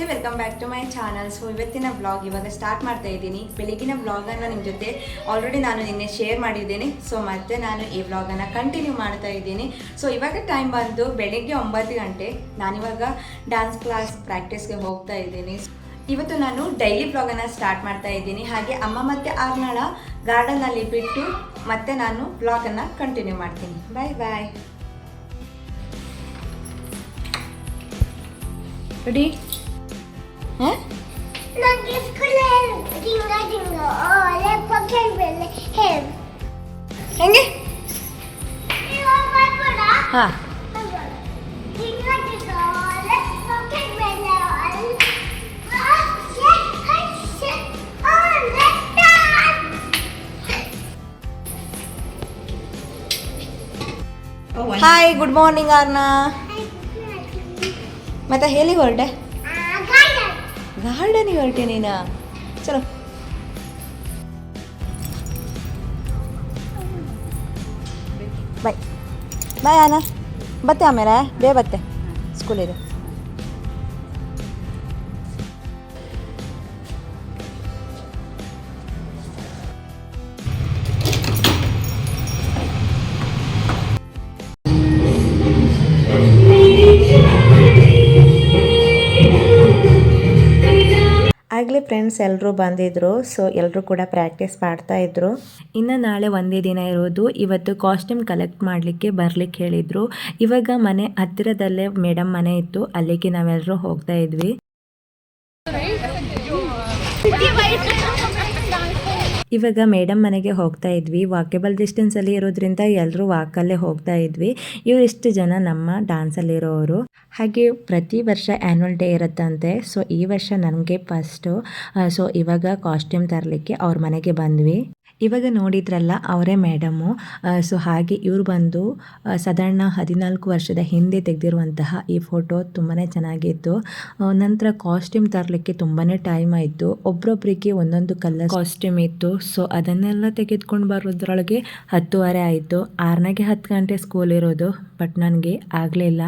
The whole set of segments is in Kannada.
ನಮಸ್ತೆ welcome back to my channel so ಇವತ್ತಿನ ಬ್ಲಾಗ್ ಇವಾಗ ಸ್ಟಾರ್ಟ್ ಮಾಡ್ತಾ ಇದ್ದೀನಿ. ಬೆಳಗಿನ ಬ್ಲಾಗನ್ನು ನಿಮ್ಮ ಜೊತೆ ಆಲ್ರೆಡಿ ನಾನು ನಿನ್ನೆ ಶೇರ್ ಮಾಡಿದ್ದೀನಿ. ಸೊ ಮತ್ತೆ ನಾನು ಈ ಬ್ಲಾಗನ್ನು ಕಂಟಿನ್ಯೂ ಮಾಡ್ತಾ ಇದ್ದೀನಿ. ಸೊ ಇವಾಗ ಟೈಮ್ ಬಂದು ಬೆಳಗ್ಗೆ ಒಂಬತ್ತು ಗಂಟೆ. ನಾನಿವಾಗ ಡ್ಯಾನ್ಸ್ ಕ್ಲಾಸ್ ಪ್ರಾಕ್ಟೀಸ್ಗೆ ಹೋಗ್ತಾ ಇದ್ದೀನಿ. ಇವತ್ತು ನಾನು ಡೈಲಿ ಬ್ಲಾಗನ್ನು ಸ್ಟಾರ್ಟ್ ಮಾಡ್ತಾ ಇದ್ದೀನಿ. ಹಾಗೆ ಅಮ್ಮ ಮತ್ತು ಆರ್ನಾಳ ಗಾರ್ಡನಲ್ಲಿ ಬಿಟ್ಟು ಮತ್ತೆ ನಾನು ಬ್ಲಾಗನ್ನು ಕಂಟಿನ್ಯೂ ಮಾಡ್ತೀನಿ. ಬಾಯ್ ಬಾಯ್ ರೆಡಿ ಹೆಂಗೆ? ಹಾಂ. ಹಾಯ್ ಗುಡ್ ಮಾರ್ನಿಂಗ್ ಅರ್ನಾ ಮತ್ತೆ ಎಲ್ಲಿಗೆ ಹೊರಟೆ ಗಾರ್ಡನಿಗೆ ಹೊರಟೆ ನೀನಾ? ಚಲೋ. ಬಾಯ್ ಬಾಯ್ ಅಣ್ಣ ಬತ್ತೆ ಆಮೇಲೆ. ಬೇ ಬತ್ತೆ. ಸ್ಕೂಲಿದೆ ಆಗಲೇ ಫ್ರೆಂಡ್ಸ್ ಎಲ್ಲರೂ ಬಂದಿದ್ರು ಸೊ ಎಲ್ಲರೂ ಕೂಡ ಪ್ರಾಕ್ಟೀಸ್ ಮಾಡ್ತಾ ಇದ್ರು. ಇನ್ನು ನಾಳೆ ಒಂದೇ ದಿನ ಇರೋದು. ಇವತ್ತು ಕಾಸ್ಟ್ಯೂಮ್ ಕಲೆಕ್ಟ್ ಮಾಡಲಿಕ್ಕೆ ಬರ್ಲಿಕ್ಕೆ ಹೇಳಿದ್ರು. ಇವಾಗ ಮನೆ ಹತ್ತಿರದಲ್ಲೇ ಮೇಡಮ್ ಮನೆ ಇತ್ತು. ಅಲ್ಲಿಗೆ ನಾವೆಲ್ಲರೂ ಹೋಗ್ತಾ ಇದ್ವಿ. ಇವಾಗ ಮೇಡಮ್ ಮನೆಗೆ ಹೋಗ್ತಾ ಇದ್ವಿ. ವಾಕೇಬಲ್ ಡಿಸ್ಟೆನ್ಸಲ್ಲಿ ಇರೋದ್ರಿಂದ ಎಲ್ಲರೂ ವಾಕಲ್ಲೇ ಹೋಗ್ತಾ ಇದ್ವಿ. ಇವರಿಷ್ಟು ಜನ ನಮ್ಮ ಡ್ಯಾನ್ಸಲ್ಲಿರೋರು ಹಾಗೆ ಪ್ರತಿ ವರ್ಷ ಆ್ಯನ್ಯುವಲ್ ಡೇ ಇರುತ್ತಂತೆ. ಸೊ ಈ ವರ್ಷ ನನಗೆ ಫಸ್ಟು ಸೊ ಇವಾಗ ಕಾಸ್ಟ್ಯೂಮ್ ತರಲಿಕ್ಕೆ ಅವ್ರ ಮನೆಗೆ ಬಂದ್ವಿ. ಇವಾಗ ನೋಡಿದ್ರಲ್ಲ ಅವರೇ ಮೇಡಮು. ಸೊ ಹಾಗೆ ಇವರು ಬಂದು ಸಾಧಾರಣ ಹದಿನಾಲ್ಕು ವರ್ಷದ ಹಿಂದೆ ತೆಗೆದಿರುವಂತಹ ಈ ಫೋಟೋ ತುಂಬಾ ಚೆನ್ನಾಗಿತ್ತು. ನಂತರ ಕಾಸ್ಟ್ಯೂಮ್ ತರಲಿಕ್ಕೆ ತುಂಬಾ ಟೈಮ್ ಆಯಿತು. ಒಬ್ರೊಬ್ರಿಗೆ ಒಂದೊಂದು ಕಲರ್ ಕಾಸ್ಟ್ಯೂಮ್ ಇತ್ತು. ಸೊ ಅದನ್ನೆಲ್ಲ ತೆಗೆದುಕೊಂಡು ಬರೋದ್ರೊಳಗೆ ಹತ್ತುವರೆ ಆಯಿತು. ಆರನಾಗೆ ಹತ್ತು ಗಂಟೆ ಸ್ಕೂಲ್ ಇರೋದು, ಬಟ್ ನನಗೆ ಆಗಲಿಲ್ಲ.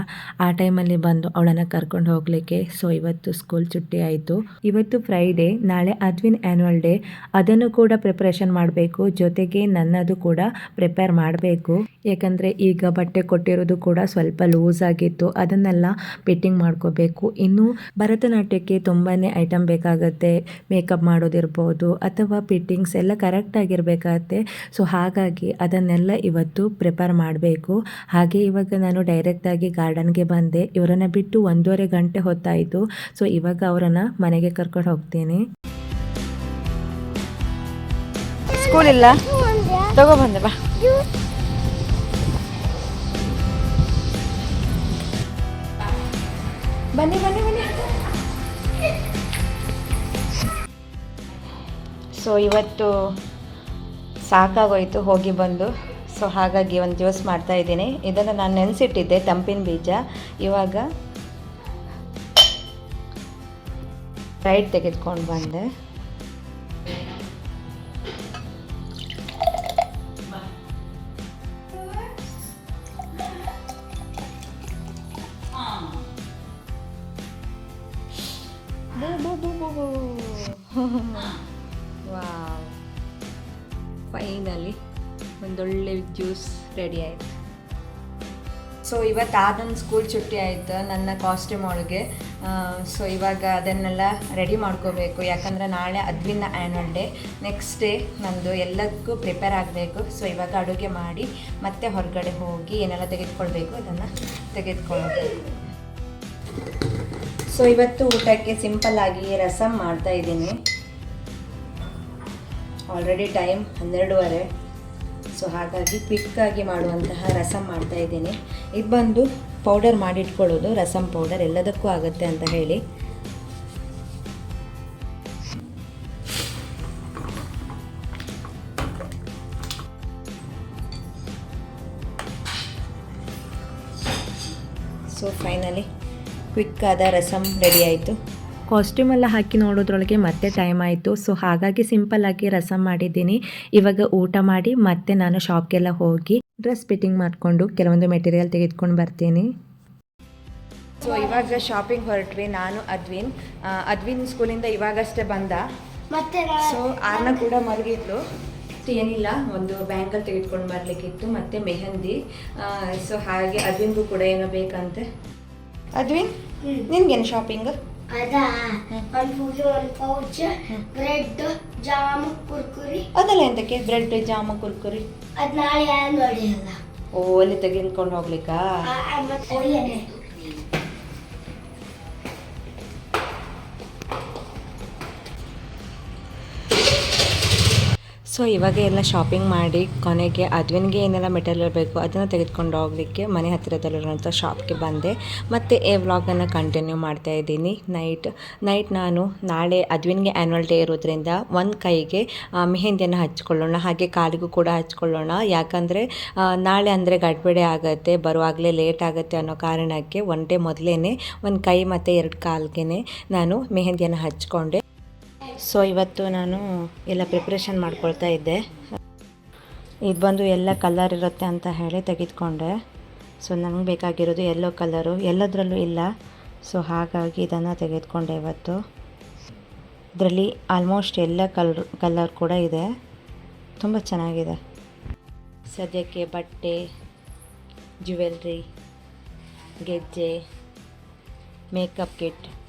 ಆ ಟೈಮಲ್ಲಿ ಬಂದು ಅವಳನ್ನು ಕರ್ಕೊಂಡು ಹೋಗಲಿಕ್ಕೆ. ಸೊ ಇವತ್ತು ಸ್ಕೂಲ್ ಚುಟ್ಟಿ ಆಯಿತು. ಇವತ್ತು ಫ್ರೈಡೇ, ನಾಳೆ ಅದ್ವಿನ್ ಆ್ಯನ್ಯುವಲ್ ಡೇ ಅದನ್ನು ಕೂಡ ಪ್ರಿಪ್ರೇಷನ್ ಮಾಡಬೇಕು. ಜೊತೆಗೆ ನನ್ನದು ಕೂಡ ಪ್ರಿಪೇರ್ ಮಾಡಬೇಕು. ಯಾಕಂದರೆ ಈಗ ಬಟ್ಟೆ ಕೊಟ್ಟಿರೋದು ಕೂಡ ಸ್ವಲ್ಪ ಲೂಸ್ ಆಗಿತ್ತು, ಅದನ್ನೆಲ್ಲ ಫಿಟ್ಟಿಂಗ್ ಮಾಡ್ಕೋಬೇಕು. ಇನ್ನು ಭರತನಾಟ್ಯಕ್ಕೆ ತುಂಬಾ ಐಟಮ್ ಬೇಕಾಗತ್ತೆ ಮೇಕಪ್ ಮಾಡೋದಿರ್ಬೋದು, ಅಥವಾ ಫಿಟ್ಟಿಂಗ್ಸ್ ಎಲ್ಲ ಕರೆಕ್ಟಾಗಿರಬೇಕಾಗತ್ತೆ ಸೊ ಹಾಗಾಗಿ ಅದನ್ನೆಲ್ಲ ಇವತ್ತು ಪ್ರಿಪೇರ್ ಮಾಡಬೇಕು. ಹಾಗೆ ಇವಾಗ ನಾನು ಡೈರೆಕ್ಟಾಗಿ ಗಾರ್ಡನ್ಗೆ ಬಂದೆ. ಇವರನ್ನು ಬಿಟ್ಟು ಒಂದೂವರೆ ಗಂಟೆ ಹೊತ್ತಾಯಿತು. ಸೊ ಇವಾಗ ಅವರನ್ನು ಮನೆಗೆ ಕರ್ಕೊಂಡು ಹೋಗ್ತೀನಿ. ಸ್ಕೂಲ್ ಇಲ್ಲ ತಗೋ ಬಂದೆ ಬಾ. ಬನ್ನಿ ಬನ್ನಿ ಬನ್ನಿ. ಸೊ ಇವತ್ತು ಸಾಕಾಗೋಯ್ತು ಹೋಗಿ ಬಂದು. ಸೊ ಹಾಗಾಗಿ ಒಂದು ಜ್ಯೂಸ್ ಮಾಡ್ತಾ ಇದ್ದೀನಿ. ಇದನ್ನು ನಾನು ನೆನೆಸಿಟ್ಟಿದ್ದೆ ತಂಪಿನ ಬೀಜ. ಇವಾಗ ರೈಟ್ ತೆಗೆದುಕೊಂಡು ಬಂದೆ. ರೆಡಿ ಆಯಿತು. ಸೊ ಇವತ್ತು ಆದೊಂದು ಸ್ಕೂಲ್ ಚುಟ್ಟಿ ಆಯಿತು, ನನ್ನ ಕಾಸ್ಟ್ಯೂಮ್ ಒಳಗೆ. ಸೊ ಇವಾಗ ಅದನ್ನೆಲ್ಲ ರೆಡಿ ಮಾಡ್ಕೋಬೇಕು. ಯಾಕಂದರೆ ನಾಳೆ ಅದ್ವಿನ ಆ್ಯನ್ವಲ್ ಡೇ ನೆಕ್ಸ್ಟ್ ಡೇ ನಂದು ಎಲ್ಲದಕ್ಕೂ ಪ್ರಿಪೇರ್ ಆಗಬೇಕು. ಸೊ ಇವಾಗ ಅಡುಗೆ ಮಾಡಿ, ಮತ್ತೆ ಹೊರಗಡೆ ಹೋಗಿ ಏನೆಲ್ಲ ತೆಗೆದುಕೊಳ್ಬೇಕು ಅದನ್ನು ತೆಗೆದುಕೊಳ್ಬೇಕು. ಸೊ ಇವತ್ತು ಊಟಕ್ಕೆ ಸಿಂಪಲ್ ಆಗಿ ರಸಮ್ ಮಾಡ್ತಾ ಇದ್ದೀನಿ. Already time ಹನ್ನೆರಡೂವರೆ. ಸೊ ಹಾಗಾಗಿ ಕ್ವಿಕ್ಕಾಗಿ ಮಾಡುವಂತಹ ರಸಂ ಮಾಡ್ತಾ ಇದ್ದೀನಿ. ಇದು ಬಂದು ಪೌಡರ್ ಮಾಡಿಟ್ಕೊಳ್ಳೋದು. ರಸಂ ಪೌಡರ್ ಎಲ್ಲದಕ್ಕೂ ಆಗುತ್ತೆ ಅಂತ ಹೇಳಿ. ಸೊ ಫೈನಲಿ ಕ್ವಿಕ್ ಆದ ರಸಮ್ ರೆಡಿ ಆಯಿತು. ಕಾಸ್ಟ್ಯೂಮ್ ಎಲ್ಲ ಹಾಕಿ ನೋಡೋದ್ರೊಳಗೆ ಮತ್ತೆ ಟೈಮ್ ಆಯಿತು. ಸೊ ಹಾಗಾಗಿ ಸಿಂಪಲ್ ಆಗಿ ರಸಮ್ ಮಾಡಿದ್ದೀನಿ. ಇವಾಗ ಊಟ ಮಾಡಿ ಮತ್ತೆ ನಾನು ಶಾಪ್ಗೆಲ್ಲ ಹೋಗಿ ಡ್ರೆಸ್ ಫಿಟ್ಟಿಂಗ್ ಮಾಡಿಕೊಂಡು ಕೆಲವೊಂದು ಮೆಟೀರಿಯಲ್ ತೆಗೆದುಕೊಂಡು ಬರ್ತೀನಿ. ಸೊ ಇವಾಗ ಶಾಪಿಂಗ್ ಹೊರಟ್ವಿ. ನಾನು ಅದ್ವಿನ್. ಅದ್ವಿನ್ ಸ್ಕೂಲಿಂದ ಇವಾಗಷ್ಟೇ ಬಂದ. ಮತ್ತೆ ಸೊ ಆರ್ನ ಕೂಡ ಮಲಗಿದ್ಲು. ಸೊ ಏನಿಲ್ಲ ಒಂದು ಬ್ಯಾಂಕಲ್ಲಿ ತೆಗೆದುಕೊಂಡು ಬರಲಿಕ್ಕಿತ್ತು. ಮತ್ತೆ ಮೆಹಂದಿ. ಸೊ ಹಾಗೆ ಅದ್ವಿನ್ಗೂ ಕೂಡ ಏನೋ ಬೇಕಂತೆ. ಅದ್ವಿನ್ ನಿಮ್ಗೇನು ನಿನ್ಗೇನು ಶಾಪಿಂಗ್ ಅದಾ. ಒಂದು ಪೂಜೆ ಒಂದು ಪೌಚ್ ಬ್ರೆಡ್ ಜಾಮ್ ಕುರ್ಕುರಿ. ಅದೆಲ್ಲ ಎಂತಕ್ಕೆ? Bread jam Kurkure. ಅದ್ ನಾಳೆ ಯಾರು ನೋಡಿರಲ್ಲ ಓ ಅಲ್ಲಿ ತೆಗೆದುಕೊಂಡು ಹೋಗ್ಲಿಕ್ಕಾ? ಸೊ ಇವಾಗ ಎಲ್ಲ ಶಾಪಿಂಗ್ ಮಾಡಿ ಕೊನೆಗೆ ಅದ್ವಿನ್ಗೆ ಏನೆಲ್ಲ ಮೆಟೀರಿಯಲ್ ಬೇಕು ಅದನ್ನು ತೆಗೆದುಕೊಂಡು ಹೋಗಲಿಕ್ಕೆ ಮನೆ ಹತ್ತಿರದಲ್ಲಿರುವಂಥ ಶಾಪ್ಗೆ ಬಂದೆ. ಮತ್ತು ಈ ವ್ಲಾಗನ್ನು ಕಂಟಿನ್ಯೂ ಮಾಡ್ತಾ ಇದ್ದೀನಿ. ನೈಟ್ ನೈಟ್ ನಾನು ನಾಳೆ ಅದ್ವಿನ್ಗೆ ಆ್ಯನ್ವಲ್ ಡೇ ಇರೋದ್ರಿಂದ ಒಂದು ಕೈಗೆ ಮೆಹಂದಿಯನ್ನು ಹಚ್ಕೊಳ್ಳೋಣ ಹಾಗೆ ಕಾಲಿಗೂ ಕೂಡ ಹಚ್ಕೊಳ್ಳೋಣ ಯಾಕಂದರೆ ನಾಳೆ ಅಂದರೆ ಗಡ್ಬಿಡೆ ಆಗುತ್ತೆ, ಬರುವಾಗಲೇ ಲೇಟ್ ಆಗುತ್ತೆ ಅನ್ನೋ ಕಾರಣಕ್ಕೆ ಒನ್ ಡೇ ಮೊದಲೇ ಒಂದು ಕೈ ಮತ್ತು ಎರಡು ಕಾಲ್ಗೆ ನಾನು ಮೆಹಂದಿಯನ್ನು ಹಚ್ಕೊಂಡೆ ಸೊ ಇವತ್ತು ನಾನು ಎಲ್ಲ ಪ್ರಿಪ್ರೇಷನ್ ಮಾಡ್ಕೊಳ್ತಾ ಇದ್ದೆ. ಇದು ಬಂದು ಎಲ್ಲ ಕಲರ್ ಇರುತ್ತೆ ಅಂತ ಹೇಳಿ ತೆಗೆದುಕೊಂಡೆ. ಸೊ ನನಗೆ ಬೇಕಾಗಿರೋದು ಎಲ್ಲೋ ಕಲರು ಎಲ್ಲದರಲ್ಲೂ ಇಲ್ಲ. ಸೊ ಹಾಗಾಗಿ ಇದನ್ನು ತೆಗೆದುಕೊಂಡೆ ಇವತ್ತು. ಇದರಲ್ಲಿ ಆಲ್ಮೋಸ್ಟ್ ಎಲ್ಲ ಕಲರ್ ಕಲರ್ ಕೂಡ ಇದೆ. ತುಂಬ ಚೆನ್ನಾಗಿದೆ. ಸದ್ಯಕ್ಕೆ ಬಟ್ಟೆ ಜ್ಯುವೆಲ್ರಿ ಗೆಜ್ಜೆ ಮೇಕಪ್ ಕಿಟ್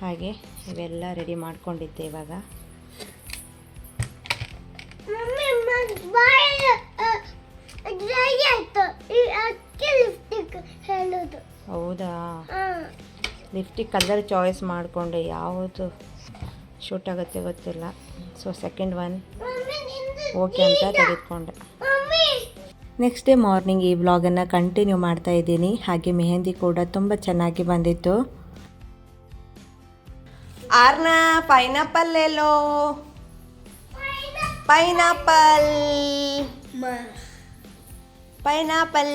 ಹಾಗೆ ಇವೆಲ್ಲ ರೆಡಿ ಮಾಡ್ಕೊಂಡಿದ್ದೆ ಇವಾಗ. ಹೌದಾ? ಲಿಫ್ಟಿಗೆ ಕಲರ್ ಚಾಯ್ಸ್ ಮಾಡಿಕೊಂಡೆ ಯಾವುದು ಶೂಟ್ ಆಗುತ್ತೆ ಗೊತ್ತಿಲ್ಲ. ಸೊ ಸೆಕೆಂಡ್ ಒನ್ ಓಕೆ ಅಂತ ತೆಗೆದುಕೊಂಡೆ. ನೆಕ್ಸ್ಟ್ ಡೇ ಮಾರ್ನಿಂಗ್ ಈ ವ್ಲಾಗನ್ನು ಕಂಟಿನ್ಯೂ ಮಾಡ್ತಾ ಇದ್ದೀನಿ. ಹಾಗೆ ಮೆಹಂದಿ ಕೂಡ ತುಂಬ ಚೆನ್ನಾಗಿ ಬಂದಿತ್ತು. ಆರ್ನ ಪೈನಾಪಲ್ ಎಲ್ಲೋ ಪೈನಾಪಲ್ ಪೈನಾಪಲ್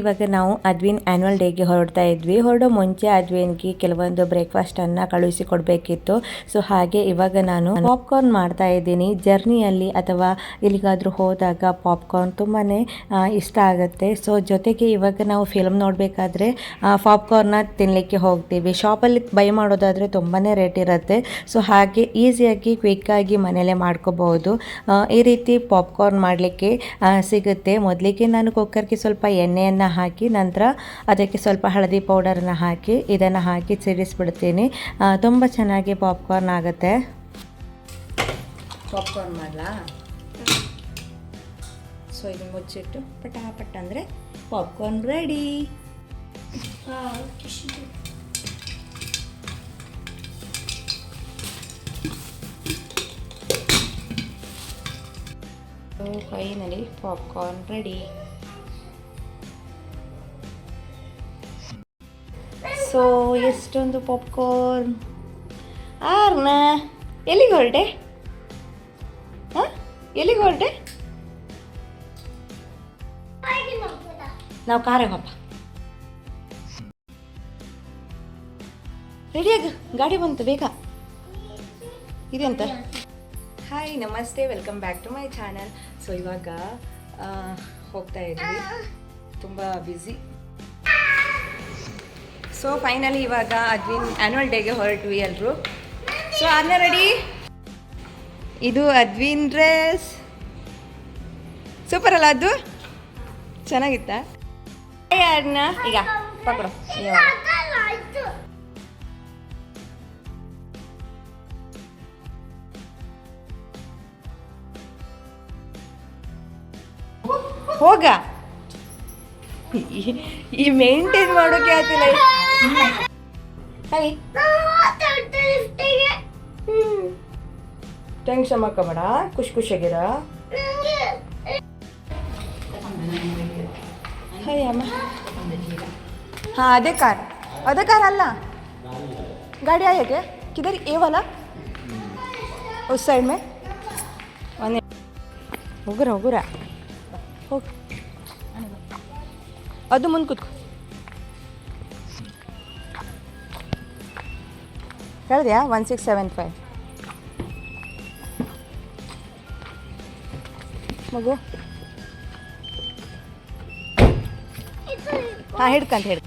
ಇವಾಗ ನಾವು ಅದ್ವಿನ್ ಆ್ಯನ್ಯುವಲ್ ಡೇಗೆ ಹೊರಡ್ತಾ ಇದ್ವಿ. ಹೊರಡೋ ಮುಂಚೆ ಅದ್ವಿನ್ಗೆ ಕೆಲವೊಂದು ಬ್ರೇಕ್ಫಾಸ್ಟನ್ನು ಕಳುಹಿಸಿ ಕೊಡಬೇಕಿತ್ತು. ಸೊ ಹಾಗೆ ಇವಾಗ ನಾನು ಪಾಪ್ಕಾರ್ನ್ ಮಾಡ್ತಾ ಇದ್ದೀನಿ. ಜರ್ನಿಯಲ್ಲಿ ಅಥವಾ ಎಲ್ಲಿಗಾದರೂ ಹೋದಾಗ ಪಾಪ್ಕಾರ್ನ್ ತುಂಬಾ ಇಷ್ಟ ಆಗುತ್ತೆ. ಸೊ ಜೊತೆಗೆ ಇವಾಗ ನಾವು ಫಿಲ್ಮ್ ನೋಡಬೇಕಾದ್ರೆ ಪಾಪ್ಕಾರ್ನ ತಿನ್ನಲಿಕ್ಕೆ ಹೋಗ್ತೀವಿ. ಶಾಪಲ್ಲಿ ಬೈ ಮಾಡೋದಾದರೆ ತುಂಬಾ ರೇಟ್ ಇರುತ್ತೆ. ಸೊ ಹಾಗೆ ಈಸಿಯಾಗಿ ಕ್ವಿಕ್ಕಾಗಿ ಮನೇಲೆ ಮಾಡ್ಕೋಬಹುದು. ಈ ರೀತಿ ಪಾಪ್ಕಾರ್ನ್ ಮಾಡಲಿಕ್ಕೆ ಸಿಗುತ್ತೆ. ಮೊದಲಿಗೆ ನಾನು ಕುಕ್ಕರ್ಗೆ ಸ್ವಲ್ಪ ಎಣ್ಣೆಯನ್ನು ಹಾಕಿ, ನಂತರ ಅದಕ್ಕೆ ಸ್ವಲ್ಪ ಹಳದಿ ಪೌಡರನ್ನು ಹಾಕಿ, ಇದನ್ನು ಹಾಕಿ ಸಿಡಿಸ್ಬಿಡ್ತೀನಿ. ತುಂಬ ಚೆನ್ನಾಗಿ ಪಾಪ್ಕಾರ್ನ್ ಆಗುತ್ತೆ. ಪಾಪ್ಕಾರ್ನ್ ಮಾಡಲಾ? ಸೊ ಇದು ಮುಚ್ಚಿಟ್ಟು ಪಟಾಪಟ್ ಅಂದರೆ popcorn ready finally popcorn ready so ಎಷ್ಟೊಂದು ಪಾಪ್ಕಾರ್ನ್ ಆರ್ನ ಎಲ್ಲಿಗೆ ಹೊರಟೆ? ಹಾಂ? ಎಲ್ಲಿಗೆ ಹೊರಟೆ? ನಾವು ಕಾರೇ ಹೋಪ ರೆಡಿಯಾಗ ಗಾಡಿ ಬಂತು ಬೇಗ. ಇದೆಂತ ಹಾಯ್ ನಮಸ್ತೆ welcome back to my channel so ಇವಾಗ ಹೋಗ್ತಾ ಇದ್ವಿ. ತುಂಬ ಬ್ಯುಸಿ ಸೊ ಫೈನಲಿ ಇವಾಗ ಅದ್ವಿನ್ ಆ್ಯನ್ಯುವಲ್ ಡೇಗೆ ಹೊರಟ್ವಿ ಎಲ್ಲರೂ ಸೊ ಅದನ್ನ ರೆಡಿ ಇದು ಅದ್ವಿನ್ ಡ್ರೆಸ್ ಸೂಪರ್ ಅಲ್ಲ ಅದು? ಚೆನ್ನಾಗಿತ್ತಾ? ಯಾರನ್ನ ಈಗ ಪಕಡು ಹೋಗ. ಈ ಮೇಂಟೈನ್ ಮಾಡೋಕೆ ಆಗ್ತಿಲ್ಲ. ಹಾಯ್ ದೊಡ್ಡ ಲಿಫ್ಟಿಗೆ ಹ್ಮ್ ಟೆನ್ಷನ್ ಮಾಡ್ಕೊಬೇಡ ಖುಷಿ ಖುಷಿಯಾಗಿರ ನಂಗೆ ಹಾಯ್ ಅಮ್ಮ हाँ अदे कार अदे कार अल्ला गाड़ी आई है क्या किधर ये वाला उस साइड में ಒಂದೇ ಹೋಗ್ರ ಹೋಗ್ರ ಹೋಗ್ ಅದು ಮುಂದೆ ಕೂತ್ಕೊ कर द्या वन सिक्स सेवन फाय मग हां हेडकंत हेडकंत.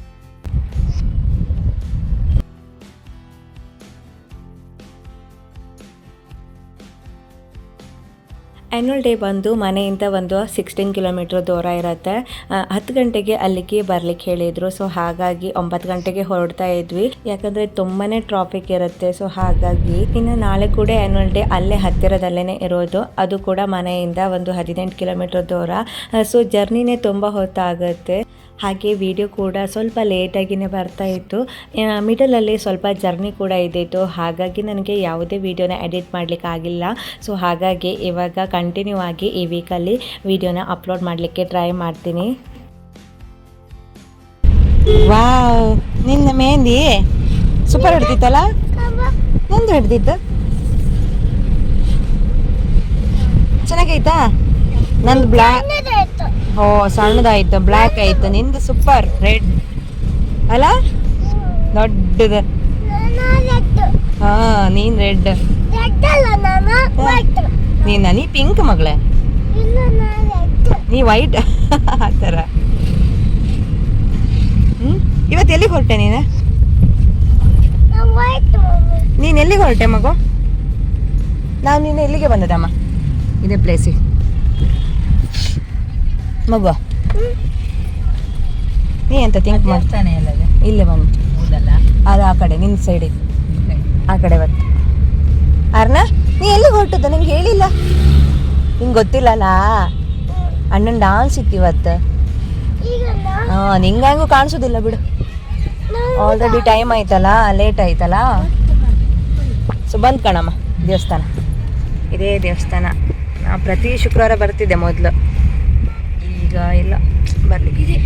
ಆ್ಯನ್ಯುವಲ್ ಡೇ ಬಂದು ಮನೆಯಿಂದ ಒಂದು ಸಿಕ್ಸ್ಟೀನ್ ಕಿಲೋಮೀಟ್ರ್ ದೂರ ಇರುತ್ತೆ. ಹತ್ತು ಗಂಟೆಗೆ ಅಲ್ಲಿಗೆ ಬರ್ಲಿಕ್ಕೆ ಹೇಳಿದರು. ಸೊ ಹಾಗಾಗಿ ಒಂಬತ್ತು ಗಂಟೆಗೆ ಹೊರಡ್ತಾ ಇದ್ವಿ. ಯಾಕಂದರೆ ತುಂಬಾ ಟ್ರಾಫಿಕ್ ಇರುತ್ತೆ. ಸೊ ಹಾಗಾಗಿ ಇನ್ನು ನಾಳೆ ಕೂಡ ಆ್ಯನ್ಯುವಲ್ ಡೇ ಅಲ್ಲೇ ಹತ್ತಿರದಲ್ಲೇ ಇರೋದು. ಅದು ಕೂಡ ಮನೆಯಿಂದ ಒಂದು ಹದಿನೆಂಟು ಕಿಲೋಮೀಟ್ರ್ ದೂರ. ಸೊ ಜರ್ನಿನೇ ತುಂಬ ಹೊತ್ತಾಗುತ್ತೆ. ಹಾಗೆ ವಿಡಿಯೋ ಕೂಡ ಸ್ವಲ್ಪ ಲೇಟಾಗಿಯೇ ಬರ್ತಾ ಇತ್ತು. ಮಿಡಲಲ್ಲಿ ಸ್ವಲ್ಪ ಜರ್ನಿ ಕೂಡ ಇದ್ದಿತ್ತು. ಹಾಗಾಗಿ ನನಗೆ ಯಾವುದೇ ವಿಡಿಯೋನ ಎಡಿಟ್ ಮಾಡಲಿಕ್ಕೆ ಆಗಿಲ್ಲ. ಸೊ ಹಾಗಾಗಿ ಇವಾಗ ಕಂಟಿನ್ಯೂ ಆಗಿ ಈ ವೀಕಲ್ಲಿ ವಿಡಿಯೋನ ಅಪ್ಲೋಡ್ ಮಾಡಲಿಕ್ಕೆ ಟ್ರೈ ಮಾಡ್ತೀನಿ. ವಾವ್ ನಿನ್ನ ಮೆಹಂದಿ ಸೂಪರ್ ಹಿಡ್ದಿತ್ತಲ್ಲ? ನಂದು ಹಿಡ್ದಿತ್ತು. ಚೆನ್ನಾಗೈತಾ? ನಂದು ಬ್ಲ್ಯಾಕ್ ಓ ಸಣ್ಣದಾಯ್ತು ಬ್ಲ್ಯಾಕ್ ಆಯ್ತು ನಿಂದು ಸೂಪರ್ ರೆಡ್ ಅಲ್ಲ? ದೊಡ್ಡದು. ಹಾ ನೀನ್ ರೆಡ್ ನೀನ್? ನೀ ಪಿಂಕ್ ಮಗಳೇ? ನೀ ವೈಟ್ ಆತರ ಥರ. ಹ್ಮ್? ಇವತ್ತು ಎಲ್ಲಿಗೆ ಹೊರಟೆ ನೀನು? ನೀನ್ ಎಲ್ಲಿಗೆ ಹೊರಟೆ ಮಗು? ನಾವು ನೀನು ಎಲ್ಲಿಗೆ ಬಂದದಮ್ಮ? ಇದೇ ಪ್ಲೇಸಿಗೆ ಮಗು. ನೀ ಎಂತ ತಿಂಕ್ ಮಾಡ್ತಾನೆ ಇಲ್ಲ ಬಂದು ಅದು ಆ ಕಡೆ ನಿನ್ನ ಸೈಡ್ ಆ ಕಡೆ ಬತ್ತು ಅರ್ನ? ನೀ ಎಲ್ಲಿಗೆ ಹೊರಟದ ನಂಗೆ ಹೇಳಿಲ್ಲ. ನಿಂಗೆ ಗೊತ್ತಿಲ್ಲಲ್ಲ? ಅಣ್ಣನ ಡಾನ್ಸ್ ಇತ್ತು ಇವತ್ತು. ಹಾಂ ನಿಂಗೆ ಹೆಂಗೂ ಕಾಣಿಸೋದಿಲ್ಲ ಬಿಡು. ಆಲ್ರೆಡಿ ಟೈಮ್ ಆಯ್ತಲ್ಲ ಲೇಟ್ ಆಯ್ತಲ್ಲ? ಸೊ ಬಂದು ಕಣಮ್ಮ ದೇವಸ್ಥಾನ. ಇದೇ ದೇವಸ್ಥಾನ. ನಾ ಪ್ರತಿ ಶುಕ್ರವಾರ ಬರ್ತಿದ್ದೆ ಮೊದಲು. ಈಗ ಇಲ್ಲ ಬರ್ಲಿಕ್ಕೆ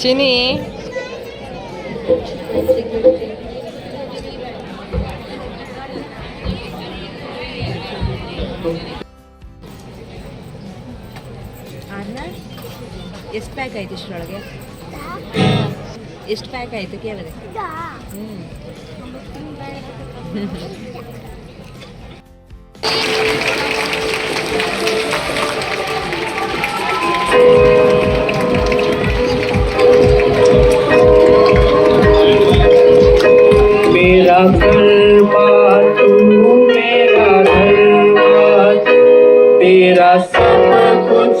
ಚಿನಿ ಅರ್ಣ ಎಷ್ಟು ಪ್ಯಾಕ್ ಆಯ್ತು ಇಷ್ಟರೊಳಗೆ? ಎಷ್ಟು ಪ್ಯಾಕ್ ಆಯ್ತು ಕೇಳಿದೆ. ಹ್ಞೂ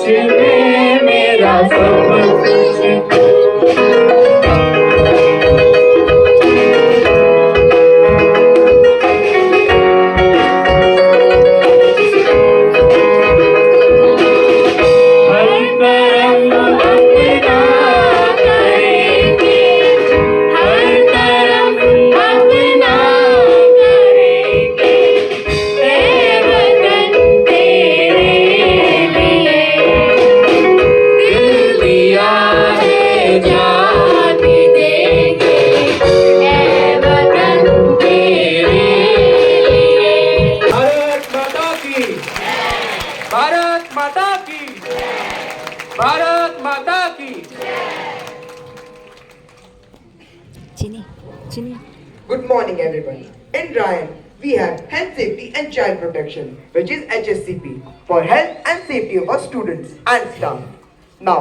Şimdi biraz olmasın ભારત માતા કી ભારત માતા કી Good morning, everyone. In Ryan, we have Health Safety and Child Protection, which is HSCP, for health and safety of our students and staff. Now,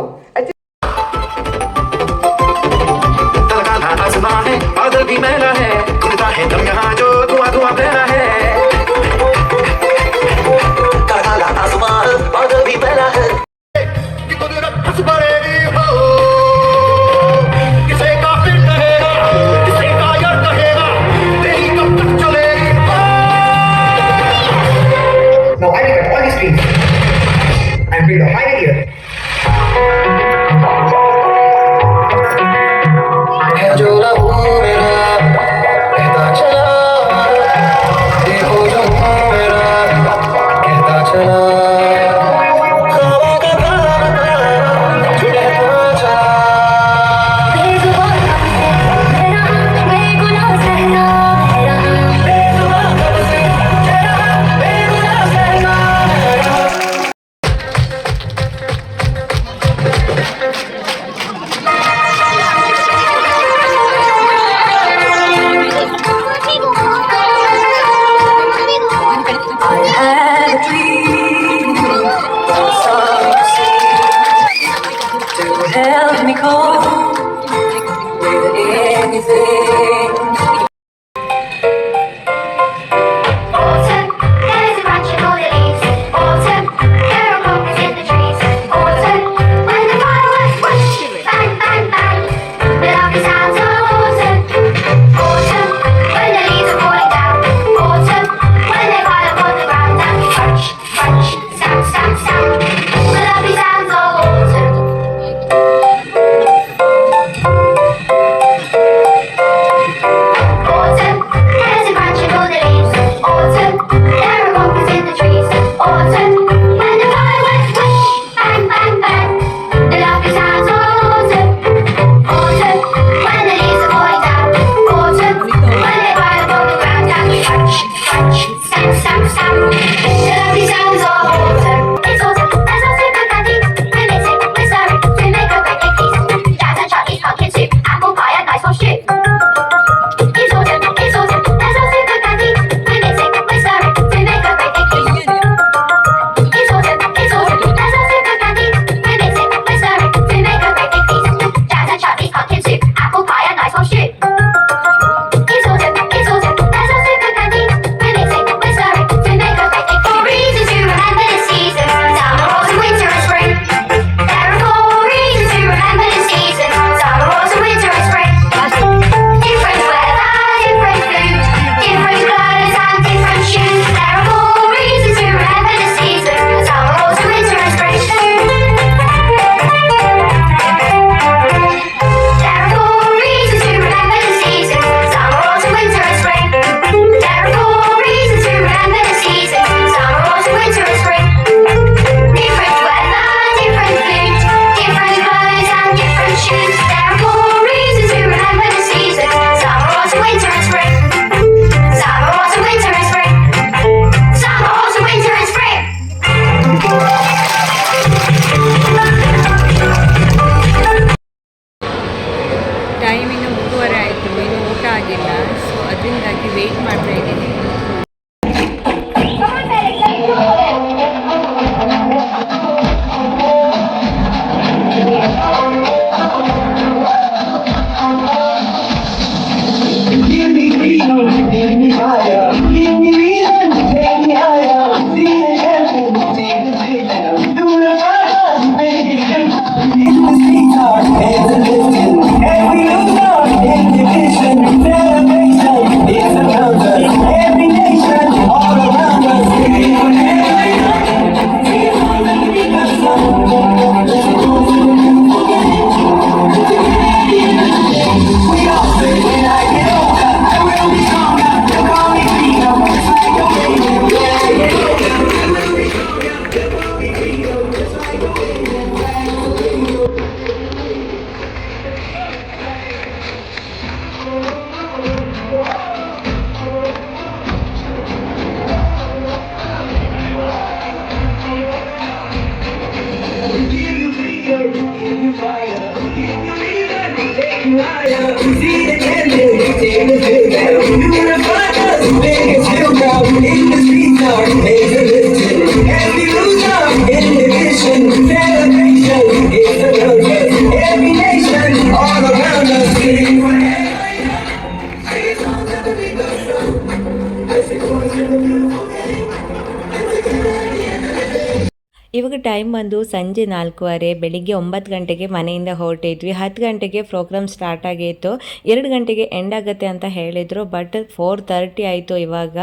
time ಬಂದು ಸಂಜೆ ನಾಲ್ಕೂವರೆ, ಬೆಳಿಗ್ಗೆ ಒಂಬತ್ತು ಗಂಟೆಗೆ ಮನೆಯಿಂದ ಹೊರಟಿದ್ವಿ. ಹತ್ತು ಗಂಟೆಗೆ ಪ್ರೋಗ್ರಾಮ್ ಸ್ಟಾರ್ಟ್ ಆಗಿತ್ತು. ಎರಡು ಗಂಟೆಗೆ ಎಂಡ್ ಆಗುತ್ತೆ ಅಂತ ಹೇಳಿದರು ಬಟ್ ಫೋರ್ ತರ್ಟಿ ಆಯಿತು ಇವಾಗ.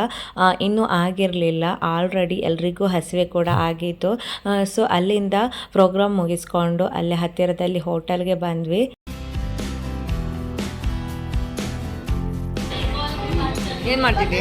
ಇನ್ನೂ ಆಗಿರಲಿಲ್ಲ. ಆಲ್ರೆಡಿ ಎಲ್ರಿಗೂ ಹಸಿವೆ ಕೂಡ ಆಗಿತ್ತು. ಸೊ ಅಲ್ಲಿಂದ ಪ್ರೋಗ್ರಾಮ್ ಮುಗಿಸ್ಕೊಂಡು ಅಲ್ಲೇ ಹತ್ತಿರದಲ್ಲಿ ಹೋಟೆಲ್ಗೆ ಬಂದ್ವಿ. ಏನು ಮಾಡ್ತಿದ್ದಿ?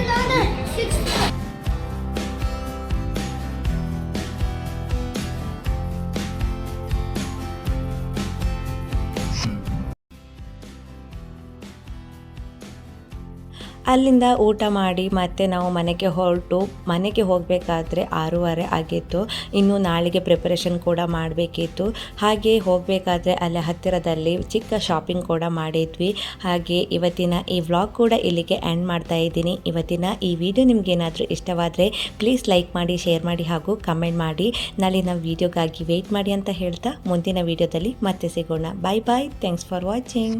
ಅಲ್ಲಿಂದ ಊಟ ಮಾಡಿ ಮತ್ತೆ ನಾವು ಮನೆಗೆ ಹೊರಟು ಮನೆಗೆ ಹೋಗಬೇಕಾದ್ರೆ ಆರೂವರೆ ಆಗಿತ್ತು. ಇನ್ನು ನಾಳೆಗೆ ಪ್ರಿಪರೇಷನ್ ಕೂಡ ಮಾಡಬೇಕಿತ್ತು. ಹಾಗೆ ಹೋಗಬೇಕಾದ್ರೆ ಅಲ್ಲಿ ಹತ್ತಿರದಲ್ಲಿ ಚಿಕ್ಕ ಶಾಪಿಂಗ್ ಕೂಡ ಮಾಡಿದ್ವಿ. ಹಾಗೆ ಇವತ್ತಿನ ಈ ವ್ಲಾಗ್ ಕೂಡ ಇಲ್ಲಿಗೆ ಎಂಡ್ ಮಾಡ್ತಾ ಇದ್ದೀನಿ. ಇವತ್ತಿನ ಈ ವಿಡಿಯೋ ನಿಮಗೇನಾದರೂ ಇಷ್ಟವಾದರೆ ಪ್ಲೀಸ್ ಲೈಕ್ ಮಾಡಿ ಶೇರ್ ಮಾಡಿ ಹಾಗೂ ಕಮೆಂಟ್ ಮಾಡಿ. ನಾಳಿನ ವೀಡಿಯೋಗಾಗಿ ವೆಯ್ಟ್ ಮಾಡಿ ಅಂತ ಹೇಳ್ತಾ ಮುಂದಿನ ವೀಡಿಯೋದಲ್ಲಿ ಮತ್ತೆ ಸಿಗೋಣ. Bye bye thanks for watching